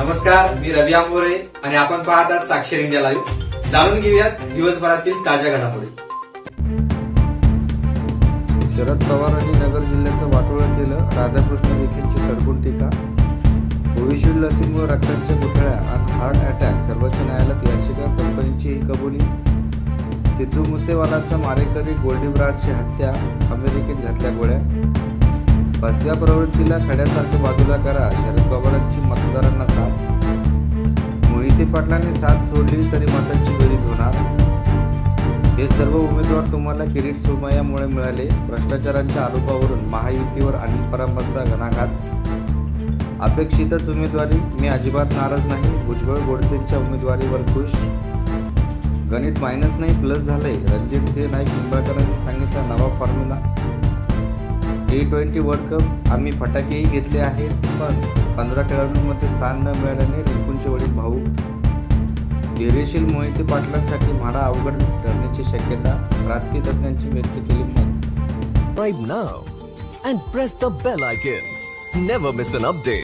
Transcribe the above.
नमस्कार मी रवी आंबोरे आणि आपण पाहतात साक्षर इंडिया लाईव्ह. जाणून घेऊयात दिवसभरातील ताज्या घडामोडी. शरद पवारांनी नगर जिल्ह्याचं वाटोळं केलं राधाकृष्ण विखेंची सडकून टीका. कोविशिल्ड लसीमुळे रक्ताच्या गुठळ्या आणि हार्ट अटॅक सर्वोच्च न्यायालयात याचिका कंपनीची ही कबुली. सिद्धू मुसेवालाचा मारेकरी गोल्डीब्राडची हत्या अमेरिकेत घातल्या गोळ्या. फसव्या प्रवृत्तीला खड्यासारखं बाजूला करा शरद पवारांची मतदारांना साथ. पाटलांनी साथ सोडली तरी मतांची बेरीज होणार. हे सर्व उमेदवार तुम्हाला किरीट सोमयामुळे मिळाले. भ्रष्टाचारांच्या आरोपावरून महायुतीवर अनिल परांबांचा घणाघात. अपेक्षितच उमेदवारी. मी अजिबात नाराज नाही. भुजबळ गोडसेंच्या उमेदवारीवर खुश. गणित मायनस नाही प्लस झालंय. रणजित सिंह नाईक निंबाळकरांनी सांगितला नवा formula T twenty world cup आम्ही फटाकेही घेतले आहेत पण पंधरा खेळाडूंमध्ये स्थान न मिळाल्याने रिंकूंचे वडील भाऊ धैर्यशील मोहिते पाटलांसाठी म्हाडा अवघड ठरण्याची शक्यता राजकीय तज्ज्ञांची व्यक्त केली मत subscribe now and press the bell icon. Never miss an update.